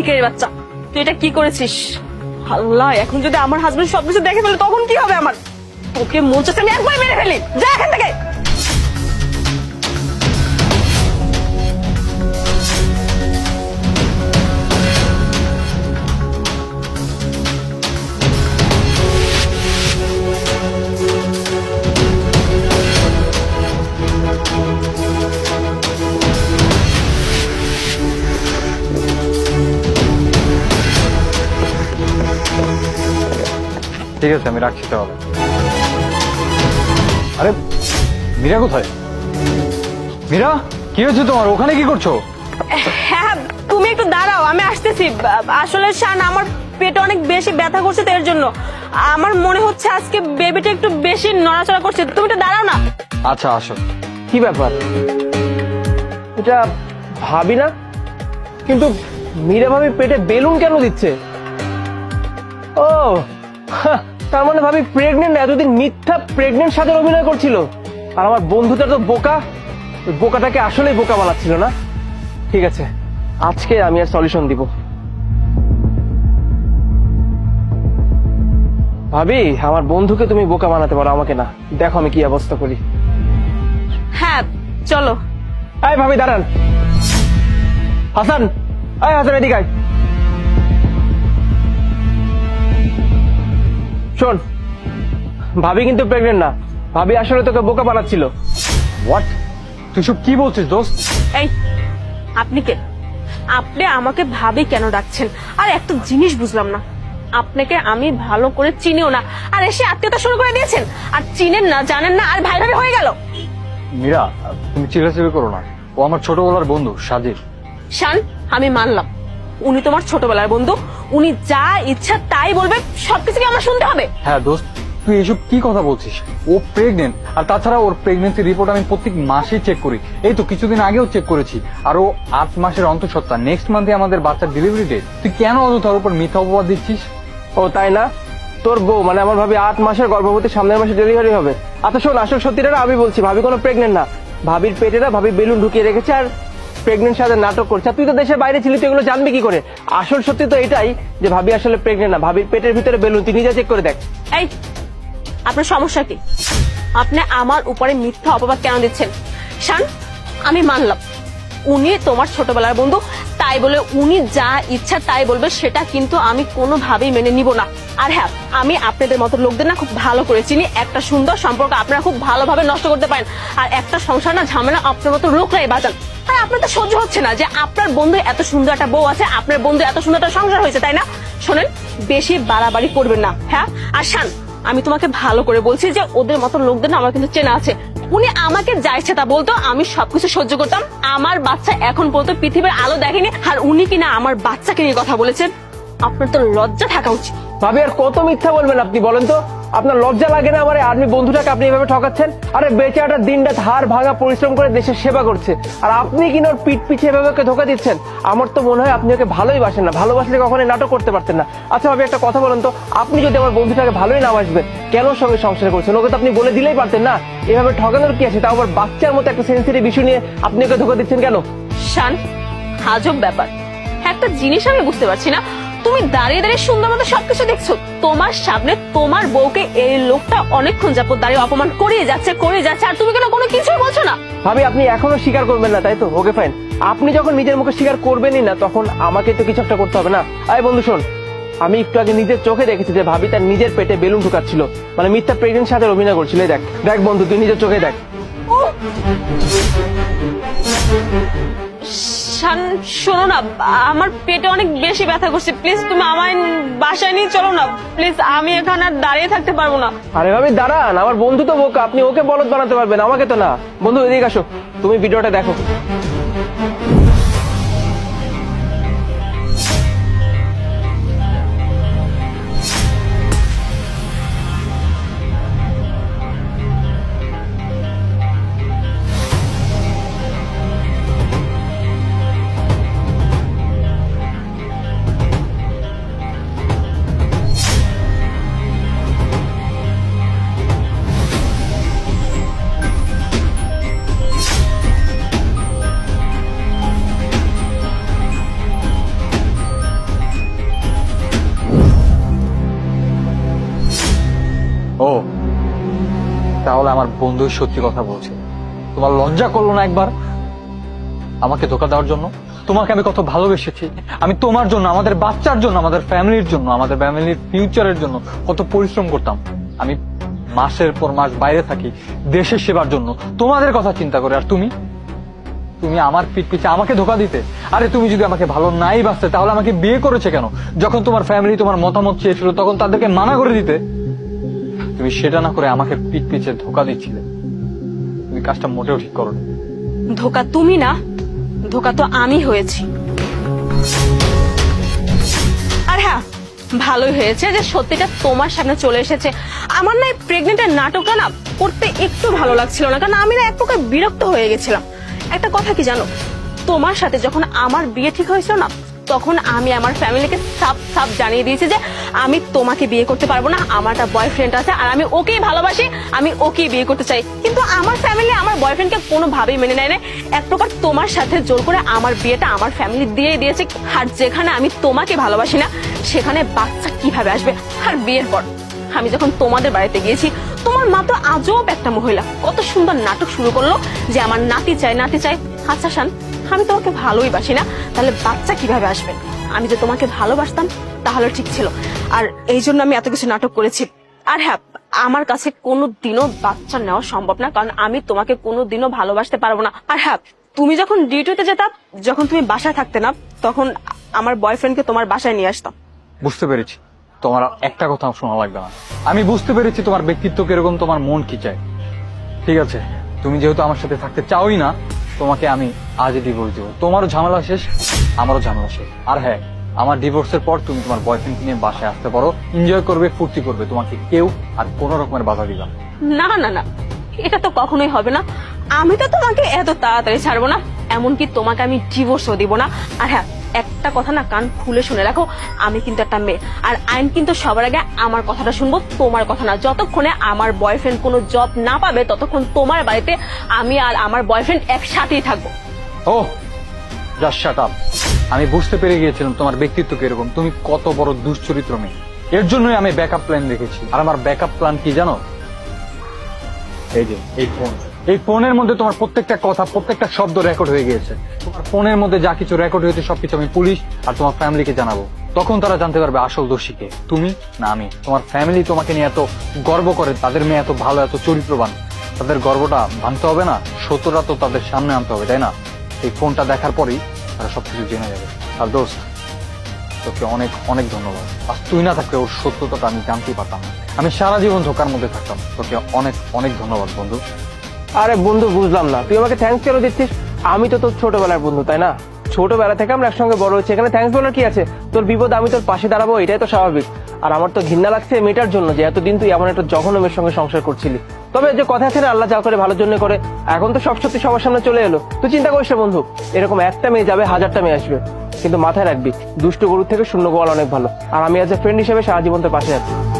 ভিখারির বাচ্চা। তুই এটা কি করেছিস? আল্লাহ, এখন যদি আমার হাজবেন্ড সবকিছু দেখে ফেলে, তখন কি হবে আমার? তোকে মন চাচ্ছে আমি একবার মেরে ফেলি। যা এখান থেকে। ঠিক আছে আমি রাখছি তাহলে আরে মীরা কোথায়? মীরা কি হয়েছে তোমার? ওখানে কি করছ? হ্যাঁ তুমি একটু দাঁড়াও আমি আসতেছি। আসলে শান আমার পেটে অনেক বেশি ব্যথা করছে তো এর জন্য। আমার মনে হচ্ছে আজকে বেবিটা একটু বেশি নড়াচড়া করছে। তুমি একটু দাঁড়াও না। আচ্ছা আসো। কি ব্যাপার? এটা ভাবি না? কিন্তু মীরা ভাবি পেটে বেলুন কেন দিচ্ছে? ও তার মানে ভাবি প্রেগনেন্ট এতদিন মিথ্যা প্রেগনেন্ট সাথে অভিনয় করছিল। আর আমার বন্ধুটা তো বোকা। বোকাটাকে আসলেই বোকা বানাচ্ছিল না? ঠিক আছে আজকে আমি আর সলিউশন দিব। ভাবি আমার বন্ধুকে তুমি বোকা বানাতে পারো আমাকে না। দেখো আমি কি অবস্থা করি। হ্যাঁ চলো। আয় ভাবি দাঁড়ান। হাসান আয় হাসান এদিকে আয়। শোন ভাবি কিন্তু প্রেগনেন্ট না। ভাবি আসলে তোকে বোকা বানাচ্ছিল। হোয়াট তুই সব কি বলছিস দোস্ত? এই আপনি কে? আপনি আমাকে ভাবি কেন ডাকছেন? আর একটা জিনিস বুঝলাম না। আপনাকে আমি ভালো করে চিনিও না। আর এসে আত্মীয়তা শুরু করে দিয়েছেন? আর চিনেন না জানেন না আর ভাই ভাবে হয়ে গেল। মীরা তুমি চিল্লাচিল্লি করো না। ও আমার ছোটবেলার বন্ধু সাজিদ শান আমি মানলাম। উনি তোমার ছোটবেলার বন্ধু। উনি যা ইচ্ছা তাই বলবে সবকিছু কি আমার শুনতে হবে? হ্যাঁ দোস্ত তুই এসব কি কথা বলছিস? ও প্রেগনেন্ট আর তাছাড়া ওর প্রেগনেন্সি রিপোর্ট আমি প্রত্যেক মাসেই চেক করি। এই তো কিছুদিন আগেও চেক করেছি। আর ও আট মাসের অন্তঃসত্ত্বা নেক্সট মান্থে আমাদের বাচ্চার ডেলিভারি ডেট তুই কেন অযথার উপর মিথ্যা অপবাদ দিচ্ছিস? ও তাই না? তোর বউ মানে আমার ভাবি আট মাসের গর্ভবতী সামনের মাসে ডেলিভারি হবে। আচ্ছা শোন আসল সত্যিটা আমি বলছি ভাবি কোনো প্রেগনেন্ট না। ভাবির পেটে না ভাবি বেলুন ঢুকিয়ে রেখেছে আর প্রেগনেন্ট সাথে নাটক করছে। তুই তো দেশের বাইরে ছিলি, তুই এগুলো জানবি কি করে? আসল সত্যি তো এটাই যে ভাবি আসলে প্রেগনেন্ট না। ভাবির পেটের ভিতরে বেলুন, তুই নিজে চেক করে দেখ। এই, আপনার সমস্যা কি? আপনি আমার উপরে মিথ্যা অপবাদ কেন দিচ্ছেন? শান, আমি মানলাম। উনি তোমার ছোটবেলার বন্ধু, তাই বলে উনি যা ইচ্ছা তাই বলবে, সেটা কিন্তু আমি কোনোভাবেই মেনে নিব না। আর হ্যাঁ আমি আপনাদের মতো লোকদের না খুব ভালো করে চিনি। একটা সুন্দর সম্পর্ক আপনারা খুব ভালোভাবে নষ্ট করতে পারেন। আর একটা সংসার না, ঝামেলা আপনার মতো লোকরাই আর আপনার তো সহ্য হচ্ছে না যে আপনার বন্ধু এত সুন্দর একটা বউ আছে, আপনার বন্ধু এত সুন্দর একটা সংসার হয়েছে, তাই না? শোনেন, বেশি বাড়াবাড়ি করবেন না হ্যাঁ? আর শান, আমি তোমাকে ভালো করে বলছি যে ওদের মতো লোকদের না আমার কিন্তু চেনা আছে। উনি আমাকে যা ইচ্ছে তা বলতো, আমি সবকিছু সহ্য করতাম। আমার বাচ্চা এখন পর্যন্ত পৃথিবীর আলো দেখেনি, আর উনি কিনা আমার বাচ্চাকে নিয়ে কথা বলেছেন আপনার তো লজ্জা থাকা উচিত। ভাবি, আর কত মিথ্যা বলবেন আপনি, বলেন তো? আপনার লজ্জা লাগে না আমার আর্মি বন্ধুটাকে আপনি এভাবে ঠকাচ্ছেন? আরে বেচারাটা দিনটা ধার ভাঙা পরিশ্রম করে দেশের সেবা করছে। আর আপনি কিনা ওর পিঠ পিছে এভাবে ওকে ধোকা দিচ্ছেন? আমার তো মনে হয় আপনি ওকে ভালোই বাসেন না। ভালোবাসলে কখনোই নাটক করতে পারতেন না। আচ্ছা ভাবি, একটা কথা বলেন তো। আপনি যদি আমার বন্ধুটাকে ভালোই না বাসবেন কেন সঙ্গে সংসার করছেন? ওকে তো আপনি বলে দিলেই পারতেন না। এভাবে ঠকানোর কি আছে? তাও আবার বাচ্চার মতো একটা সেন্সিটিভ ইস্যু নিয়ে আপনি ওকে ধোকা দিচ্ছেন কেন? শান, আজব ব্যাপার। একটা জিনিস আমি বুঝতে পারছি না। তুমি দাঁড়িয়ে দাঁড়িয়ে সুন্দর মতো সবকিছু দেখছ। তোমার সামনে তোমার বউকে এই লোকটা অনেকক্ষণ যাবত দাঁড়িয়ে অপমান করিয়ে যাচ্ছে করিয়ে যাচ্ছে আর তুমি কেন কোনো কিছুই বলছো না? ভাবি আপনি এখনও স্বীকার করবেন না তাই তো? ওকে ফাইন আপনি যখন নিজের মুখে স্বীকার করবেনই না তখন আমাকে তো কিছু একটা করতে হবে না। আরে বন্ধু শোন। আমি একটু আগে নিজের চোখে দেখেছি যে ভাবি তার নিজের পেটে বেলুন ঢুকাচ্ছিল। মানে মিথ্যা প্রেগনেন্ট সাথে অভিনয় করছিল দেখ। দেখ বন্ধু তুই নিজের চোখে দেখ। শান, শোনো না, আমার পেটে অনেক বেশি ব্যথা করছে। প্লিজ তুমি আমায় বাসায় নিয়ে চলো না। প্লিজ আমি এখানে আর দাঁড়িয়ে থাকতে পারব না। আরে ভাবি, দাঁড়ান, আমার বন্ধু তো বোকা, আপনি ওকে বলদ বানাতে পারবেন, আমাকে তো না। বন্ধু, এদিকে আসো, তুমি ভিডিওটা দেখো। আমার বন্ধু সত্যি কথা বলছে। তোমার লজ্জা করল না একবার? আমাকে ধোকা দেওয়ার জন্য? তোমাকে আমি কত ভালোবেসেছি? আমি তোমার জন্য, আমাদের বাচ্চার জন্য, আমাদের ফ্যামিলির জন্য, আমাদের ফ্যামিলির ফিউচারের জন্য কত পরিশ্রম করতাম। আমি মাসের পর মাস বাইরে থাকি, দেশের সেবার জন্য। তোমাদের কথা চিন্তা করে, আর তুমি? তুমি আমার পিঠ পিছে আমাকে ধোকা দিতে? আরে তুমি যদি আমাকে ভালো নাই বাঁচতে, তাহলে আমাকে বিয়ে করেছে কেন? যখন তোমার ফ্যামিলি, তোমার মতামত চেয়েছিল, তখন তাদেরকে মানা করে দিতে? তুমি সেটা না করে আমাকে পিঠ পিছে ধোকা দিচ্ছিলে। তুমি কাজটা মোটেও ঠিক করো ধোকা তুমি না, ধোকা তো আমি হয়েছি। আর হ্যাঁ ভালোই হয়েছে যে সত্যিটা তোমার সামনে চলে এসেছে। আমার না প্রেগনেন্টের নাটকটা না করতে একটু ভালো লাগছিল না, কারণ আমি না এক প্রকার বিরক্ত হয়ে গেছিলাম। একটা কথা কি জানো? তোমার সাথে যখন আমার বিয়ে ঠিক হয়েছিল না তখন আমি আমার ফ্যামিলিকে সাপ সাপ জানিয়ে দিয়েছি যে আমি তোমাকে বিয়ে করতে পারব না, আমার একটা বয়ফ্রেন্ড আছে আর আমি ওকেই ভালোবাসি, আমি ওকেই বিয়ে করতে চাই। কিন্তু আমার ফ্যামিলি আমার বয়ফ্রেন্ডকে কোনোভাবেই মেনে নেয় না এক প্রকার তোমার সাথে জোর করে আমার বিয়েটা আমার ফ্যামিলি দিয়ে দিয়েছে, আর যেখানে আমি তোমাকে ভালোবাসি না, সেখানে বাচ্চা কীভাবে আসবে? আর বিয়ের পর আমি যখন তোমাদের বাড়িতে গিয়েছি, তোমার মা তো আজব একটা মহিলা। কত সুন্দর নাটক শুরু করল যে আমার নাতি চাই নাতি চাই আচ্ছা শান আমি তোমাকে ভালোই বাসি না। তাহলে বাচ্চা কীভাবে আসবে? আমি যে তোমাকে ভালোবাসতাম, তাহলে ঠিক ছিল। আর এই জন্য আমি এত কিছু নাটক করেছি। আর হ্যাঁ আমার কাছে কোনো দিনও বাচ্চা নেওয়া সম্ভব না, কারণ আমি তোমাকে কোনো দিনও ভালোবাসতে পারব না। আর হ্যাঁ তুমি যখন ডিউটিতে যেতাম যখন তুমি বাসায় থাকতে না, তখন আমার বয়ফ্রেন্ডকে তোমার বাসায় নিয়ে আসতাম। বুঝতে পেরেছি। তোমার একটা কথা শোনা লাগবে না। আমি বুঝতে পেরেছি তোমার ব্যক্তিত্ব কীরকম তোমার মন কি চায় ঠিক আছে, তুমি যেহেতু আমার সাথে থাকতে চাওই না তোমাকে আমি আজই ডিভোর্স দিব। তোমারও ঝামেলা শেষ, আমারও ঝামেলা শেষ। আর হ্যাঁ আমার ডিভোর্সের পর তুমি তোমার বয়ফ্রেন্ডকে নিয়ে বাসায় আসতে পারো এনজয় করবে, ফুর্তি করবে। তোমাকে কেউ আর কোনো রকমের বাধা দিবে না। না না না এটা তো কখনোই হবে না। আমি তো তোমাকে এত তাড়াতাড়ি ছাড়বো না, এমনকি তোমাকে আমি ডিভোর্সও দিব না। আর হ্যাঁ একটা কথা না কান খুলে শুনে রাখো, আমি কিন্তু একটা মেয়ে। আর আইন কিন্তু সবার আগে আমার কথাটা শুনব, তোমার কথা না। যতক্ষণে আমার বয়ফ্রেন্ড কোনো জব না পাবে, ততক্ষণ তোমার বাড়িতে আমি আর আমার বয়ফ্রেন্ড একসাথেই থাকব। ও আমি বুঝতে পেরে গিয়েছিলাম তোমার ব্যক্তিত্ব কীরকম। তুমি কত বড় দুশ্চরিত্র মেয়ে। এর জন্যই আমি ব্যাকআপ প্ল্যান রেখেছি। আর আমার ব্যাকআপ প্ল্যান কি জানো? এই যে, এই ফোন এই ফোনের মধ্যে তোমার প্রত্যেকটা কথা, প্রত্যেকটা শব্দ রেকর্ড হয়ে গিয়েছে। তোমার ফোনের মধ্যে যা কিছু রেকর্ড হয়েছে, সবকিছু আমি পুলিশ আর তোমার ফ্যামিলিকে জানাব। তখন তারা জানতে পারবে আসল দোষীকে। তুমি না আমি। তোমার ফ্যামিলি তোমাকে নিয়ে এত গর্ব করে, তাদের মেয়ে এত ভালো, এত চরিত্রবান। তাদের গর্বটা ভাঙতে হবে না, সত্যটা তো তাদের সামনে আনতে হবে, তাই না? এই ফোনটা দেখার পরেই তারা সবকিছু জেনে যাবে। আর দোষ তোকে অনেক অনেক ধন্যবাদ। আর তুই না থাকলে ওর সত্যতাটা আমি জানতেই পারতাম আমি সারা জীবন ধোকার মধ্যে থাকতাম। তোকে অনেক অনেক ধন্যবাদ বন্ধু। আরে বন্ধু, বুঝলাম না। তুই আমাকে থ্যাঙ্কস কেন দিচ্ছিস? আমি তো তোর ছোটবেলার বন্ধু, তাই না? ছোটবেলা থেকে আমরা একসঙ্গে বড় হয়েছি। এখানে থ্যাঙ্কস বলার কি আছে? তোর বিপদ আমি তোর পাশে দাঁড়াবো, এটাই তো স্বাভাবিক। আর আমার তো ঘৃণা লাগছে মেয়েটার জন্য যে এতদিন তুই এমন একটা জঘন্য মেয়ের সঙ্গে সংসার করছিলি। তবে যে কথা আছে না, আল্লাহ যা করে ভালোর জন্য করে। এখন তো সব সত্যি সবার সামনে চলে এলো। তুই চিন্তা করিস বন্ধু, এরকম একটা মেয়ে যাবে, হাজারটা মেয়ে আসবে। কিন্তু মাথায় রাখবি, দুষ্ট গরুর থেকে শূন্য গোয়াল অনেক ভালো। আর আমি আজ ফ্রেন্ড হিসেবে সারা জীবন তোর পাশে আছি।